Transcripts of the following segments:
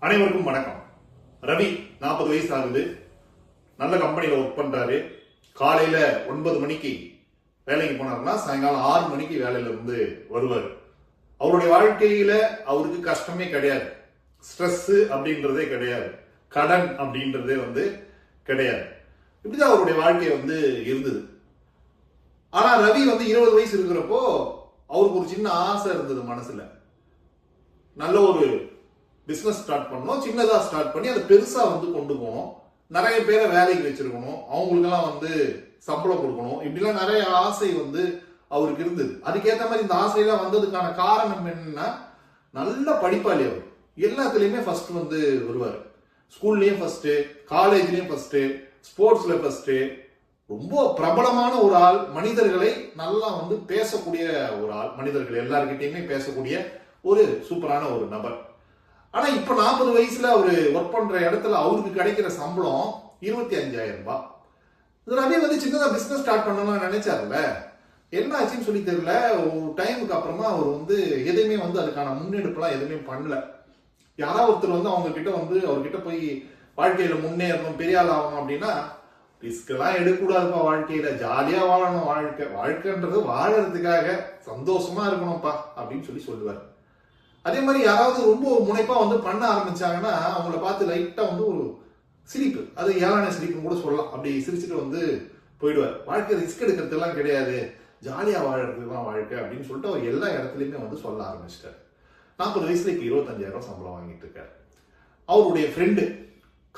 அனைவருக்கும் வணக்கம். ரவி நாற்பது வயசு ஆகுது நல்ல கம்பெனியில் ஒர்க் பண்றாரு. காலையில ஒன்பது மணிக்கு வேலைக்கு போனாருன்னா சாயங்காலம் ஆறு மணிக்கு வேலையில இருந்து வருவார். அவருடைய வாழ்க்கையில அவருக்கு கஷ்டமே கிடையாது. ஸ்ட்ரெஸ் அப்படின்றதே கிடையாது. கடன் அப்படின்றதே வந்து கிடையாது. இப்படிதான் அவருடைய வாழ்க்கை வந்து இருந்தது. ஆனா ரவி வந்து இருபது வயசு இருக்கிறப்போ அவருக்கு ஒரு சின்ன ஆசை இருந்தது மனசுல. நல்ல ஒரு பிஸ்னஸ் ஸ்டார்ட் பண்ணணும். சின்னதாக ஸ்டார்ட் பண்ணி அதை பெருசாக வந்து கொண்டு போகணும். நிறைய பேரை வேலைக்கு வச்சிருக்கணும். அவங்களுக்கெல்லாம் வந்து சம்பளம் கொடுக்கணும். இப்படிலாம் நிறைய ஆசை வந்து அவருக்கு இருந்தது. அதுக்கேற்ற மாதிரி இந்த ஆசையெல்லாம் வந்ததுக்கான காரணம் என்னன்னா நல்ல படிப்பாளி அவர். எல்லாத்துலேயுமே ஃபர்ஸ்ட் வந்து வருவார். ஸ்கூல்லையும் ஃபர்ஸ்ட்டு காலேஜ்லேயும் ஃபர்ஸ்ட்டு ஸ்போர்ட்ஸில் ஃபர்ஸ்ட்டு ரொம்ப பிரபலமான ஒரு ஆள் மனிதர்களை நல்லா வந்து பேசக்கூடிய ஒரு ஆள். மனிதர்கள் எல்லார்கிட்டையுமே பேசக்கூடிய ஒரு சூப்பரான ஒரு நபர். ஆனா இப்ப நாற்பது வயசுல அவரு ஒர்க் பண்ற இடத்துல அவருக்கு கிடைக்கிற சம்பளம் இருபத்தி அஞ்சாயிரம் ரூபாய் இது ரவி வந்து சின்னதா பிசினஸ் ஸ்டார்ட் பண்ணணும்னு நினைச்சாருல்ல. என்ன ஆச்சுன்னு சொல்லி தெரியல. ஒரு டைமுக்கு அப்புறமா அவர் வந்து எதுவுமே வந்து அதுக்கான முன்னெடுப்புலாம் எதுவுமே பண்ணல. யாராவது ஒருத்தர் வந்து அவங்க கிட்ட வந்து அவர்கிட்ட போய் வாழ்க்கையில முன்னேறணும் பெரிய ஆள் ஆகணும் அப்படின்னா ரிஸ்க் எல்லாம் எடுக்கக்கூடாதுப்பா வாழ்க்கையில. ஜாலியா வாழணும் வாழ்க்கை. வாழ்க்கைன்றது வாழறதுக்காக சந்தோஷமா இருக்கணும்ப்பா அப்படின்னு சொல்லி சொல்லுவார். அதே மாதிரி யாராவது ரொம்ப முனைப்பா வந்து பண்ண ஆரம்பிச்சாங்கன்னா அவங்கள பார்த்து லைட்டா வந்து ஒரு சிரிப்பு. அது ஏழான சிரிப்புன்னு கூட சொல்லலாம். அப்படி சிரிச்சுட்டு வந்து போயிடுவார். வாழ்க்கை ரிஸ்க் எடுக்கிறதுலாம் கிடையாது. ஜாலியா வாழறதுக்கு தான் வாழ்க்கை அப்படின்னு சொல்லிட்டு அவர் எல்லா இடத்துலயுமே வந்து சொல்ல ஆரம்பிச்சிட்டார். நாற்பது வயசுல இப்ப இருபத்தஞ்சாயிரம் சம்பளம் வாங்கிட்டு இருக்காரு. அவருடைய ஃப்ரெண்டு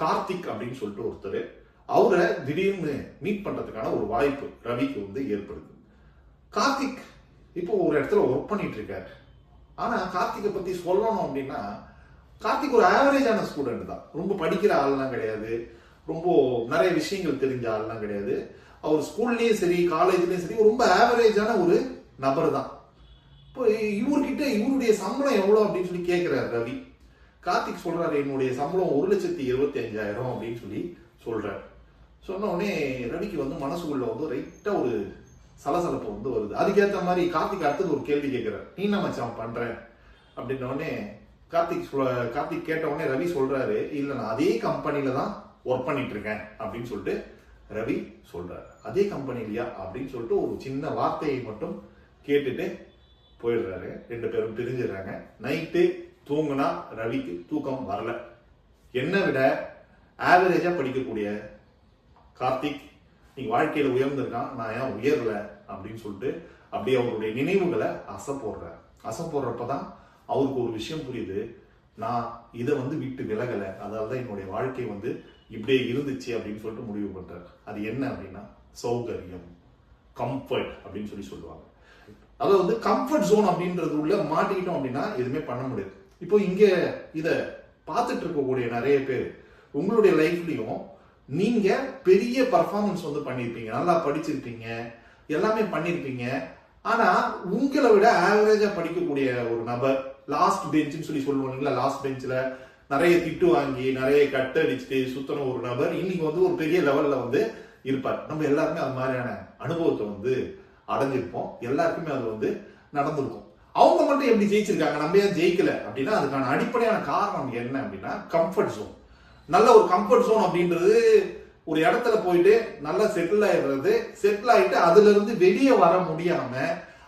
கார்த்திக் அப்படின்னு சொல்லிட்டு ஒருத்தர் அவரை திடீர்னு மீட் பண்றதுக்கான ஒரு வாய்ப்பு ரவிக்கு வந்து ஏற்படுது. கார்த்திக் இப்போ ஒரு இடத்துல ஒர்க் பண்ணிட்டு இருக்காரு. ஆனால் கார்த்திகை பற்றி சொல்லணும் அப்படின்னா கார்த்திக் ஒரு ஆவரேஜான ஸ்டூடெண்ட் தான். ரொம்ப படிக்கிற ஆள்லாம் கிடையாது. ரொம்ப நிறைய விஷயங்கள் தெரிஞ்ச ஆள்லாம் கிடையாது. அவர் ஸ்கூல்லேயும் சரி காலேஜ்லேயும் சரி ரொம்ப ஆவரேஜான ஒரு நபர் தான். இப்போ இவர்கிட்ட இவருடைய சம்பளம் எவ்வளோ அப்படின்னு சொல்லி கேட்குறாரு ரவி. கார்த்திக் சொல்றாரு என்னுடைய சம்பளம் ஒரு லட்சத்தி இருபத்தி அஞ்சாயிரம் அப்படின்னு சொல்லி சொல்றாரு. சொன்ன உடனே ரவிக்கு வந்து மனசுக்குள்ள வந்து ரைட்டா ஒரு சலசலப்பு வந்து வருது. அதுக்கேற்ற மாதிரி கார்த்திக் அடுத்தது ஒரு கேள்வி கேட்கிறார். நீ என்ன மச்சான் பண்றேன் அப்படின்னோடனே கார்த்திக் சொல்ல கார்த்திக் கேட்ட உடனே ரவி சொல்றாரு இல்ல நான் அதே கம்பெனில தான் ஒர்க் பண்ணிட்டு இருக்கேன் அப்படின்னு சொல்லிட்டு ரவி சொல்றாரு. அதே கம்பெனிலயா அப்படின்னு சொல்லிட்டு ஒரு சின்ன வார்த்தையை மட்டும் கேட்டுட்டு போயிடுறாரு. ரெண்டு பேரும் பிரிஞ்சிடுறாங்க நைட்டு தூங்குனா ரவிக்கு தூக்கம் வரல. என்னை விட ஆவரேஜா படிக்கக்கூடிய கார்த்திக் நீ வாழ்க்கையில உயர்ந்திருக்கான் நான் ஏன் உயரல? அப்படின்னு சொல்லிட்டு அப்படியே அவருடைய நினைவுகளை அசை போடுறார். அசை போடுறப்பதான் அவருக்கு ஒரு விஷயம் புரியுது. நான் இதை வந்து விட்டு விலகலை. அதாவது என்னுடைய வாழ்க்கை வந்து இப்படியே இருந்துச்சு அப்படின்னு சொல்லிட்டு முடிவு பண்றார். அது என்ன அப்படின்னா சௌகரியம். கம்ஃபர்ட் அப்படின்னு சொல்லி சொல்லுவாங்க. அதாவது வந்து கம்ஃபர்ட் ஜோன் அப்படின்றது உள்ள மாட்டிக்கிட்டோம் அப்படின்னா எதுவுமே பண்ண முடியாது. இப்போ இங்க இதை பார்த்துட்டு இருக்கக்கூடிய நிறைய பேர் உங்களுடைய லைஃப்லயும் நீங்க பெரிய பர்ஃபார்மன்ஸ் வந்து பண்ணியிருப்பீங்க நல்லா படிச்சிருப்பீங்க. எல்லாமே பண்ணியிருப்பீங்க ஆனா உங்களை விட ஆவரேஜா படிக்கக்கூடிய ஒரு நபர் லாஸ்ட் பெஞ்சுன்னு சொல்லி சொல்லுவோம் இல்லைங்களா லாஸ்ட் பெஞ்சில் நிறைய திட்டு வாங்கி நிறைய கட்டு அடிச்சுட்டு சுத்தன ஒரு நபர் இன்னைக்கு வந்து ஒரு பெரிய லெவல்ல வந்து இருப்பார். நம்ம எல்லாருமே அது மாதிரியான அனுபவத்தை வந்து அடைஞ்சிருப்போம். எல்லாருக்குமே அது வந்து நடந்திருக்கும். அவங்க மட்டும் எப்படி ஜெயிச்சிருக்காங்க? நம்ம ஏன் ஜெயிக்கல? அப்படின்னா அதுக்கான அடிப்படையான காரணம் என்ன அப்படின்னா கம்ஃபர்ட் ஜோன் நல்ல ஒரு கம்ஃபர்ட் ஜோன் அப்படின்றது ஒரு இடத்துல போயிட்டு நல்லா செட்டில் ஆயிடுறது செட்டில் ஆயிட்டு அதுல இருந்து வெளியே வர முடியாம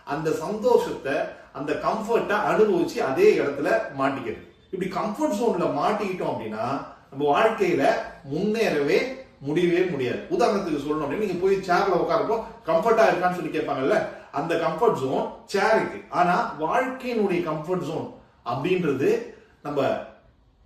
அந்த சந்தோஷத்தை அந்த கம்ஃபர்ட்டை அனுபவிச்சு அதே இடத்துல மாட்டிக்கிறது. இப்படி கம்ஃபர்ட் ஜோன்ல மாட்டிக்கிட்டோம் அப்படின்னா நம்ம வாழ்க்கையில முன்னேறவே முடியவே முடியாது. உதாரணத்துக்கு சொல்லணும் அப்படின்னு நீங்க போய் சேர்ல உட்காரப்போ கம்ஃபர்ட்டா இருக்கான்னு சொல்லி கேட்பாங்கல்ல? அந்த கம்ஃபர்ட் ஜோன் சேருக்கு ஆனா வாழ்க்கையினுடைய கம்ஃபர்ட் ஜோன் அப்படின்றது நம்ம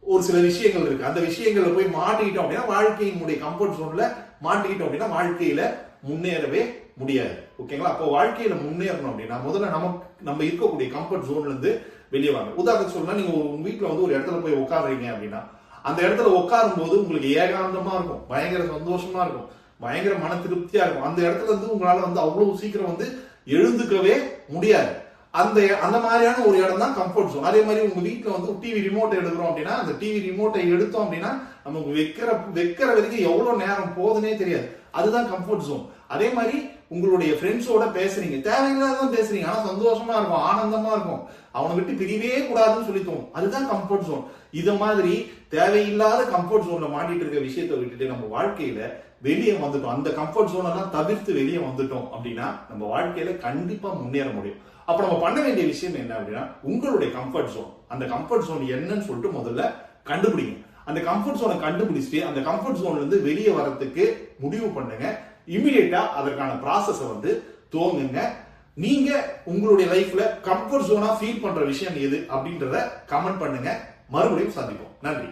ஒரு சில விஷயங்கள் இருக்கு. அந்த விஷயங்கள்ல போய் மாட்டிக்கிட்டோம் அப்படின்னா வாழ்க்கையினுடைய கம்ஃபர்ட் ஜோன்ல மாட்டிக்கிட்டோம் அப்படின்னா வாழ்க்கையில முன்னேறவே முடியாது. ஓகேங்களா? அப்போ வாழ்க்கையில முன்னேறணும் அப்படின்னா முதல்ல நமக்கு நம்ம இருக்கக்கூடிய கம்ஃபர்ட் ஜோன்ல இருந்து வெளியே வாங்க. உதாரணத்துக்கு சொல்லலாம் நீங்க உங்க வீட்டுல வந்து ஒரு இடத்துல போய் உட்காடுறீங்க அப்படின்னா அந்த இடத்துல உட்காரும் போது உங்களுக்கு ஏகாந்தமா இருக்கும். பயங்கர சந்தோஷமா இருக்கும். பயங்கர மன திருப்தியா இருக்கும். அந்த இடத்துல இருந்து உங்களால வந்து அவ்வளவு சீக்கிரம் வந்து எழுந்துக்கவே முடியாது. அந்த அந்த மாதிரியான ஒரு இடம் தான் கம்ஃபர்ட் ஜோன் அதே மாதிரி உங்க வீட்டுல வந்து டிவி ரிமோட் எடுக்கிறோம் அப்படின்னா அந்த டிவி ரிமோட்டை எடுத்தோம் அப்படின்னா நமக்கு வைக்கிற வைக்கிற வரைக்கும் எவ்வளவு நேரம் போகுதுன்னே தெரியாது. அதுதான் கம்ஃபர்ட் ஜோன் அதே மாதிரி உங்களுடைய ஃப்ரெண்ட்ஸோட பேசுறீங்க. தேவையில்லாதான் பேசுறீங்க. ஆனா சந்தோஷமா இருக்கும் ஆனந்தமா இருக்கும். அவனை விட்டு பிரிவே கூடாதுன்னு சொல்லி தோணும். அதுதான் கம்ஃபர்ட் ஜோன் இத மாதிரி தேவையில்லாத கம்ஃபர்ட் ஜோன்ல மாட்டிட்டு இருக்க விஷயத்தை விட்டுட்டு நம்ம வாழ்க்கையில வெளியே வந்துட்டோம். அந்த கம்ஃபர்ட் ஜோன் தவிர்த்து வெளியே வந்துட்டோம் அப்படின்னா நம்ம வாழ்க்கையில கண்டிப்பா முன்னேற முடியும். அப்ப நம்ம பண்ண வேண்டிய விஷயம் என்ன அப்படின்னா உங்களுடைய கம்ஃபர்ட் ஜோன் அந்த கம்ஃபர்ட் ஜோன் என்னன்னு சொல்லிட்டு முதல்ல கண்டுபிடிங்க. அந்த கம்ஃபர்ட் ஜோனை கண்டுபிடிச்சிட்டு அந்த கம்ஃபர்ட் ஜோன்ல இருந்து வெளியே வரத்துக்கு முடிவு பண்ணுங்க. இமிடியேட்டா அதற்கான ப்ராசஸை வந்து துவங்குங்க. நீங்க உங்களுடைய லைஃப்ல கம்ஃபர்ட் ஜோனா ஃபீல் பண்ற விஷயம் எது அப்படின்றத கமெண்ட் பண்ணுங்க. மறுபடியும் சந்திப்போம். நன்றி.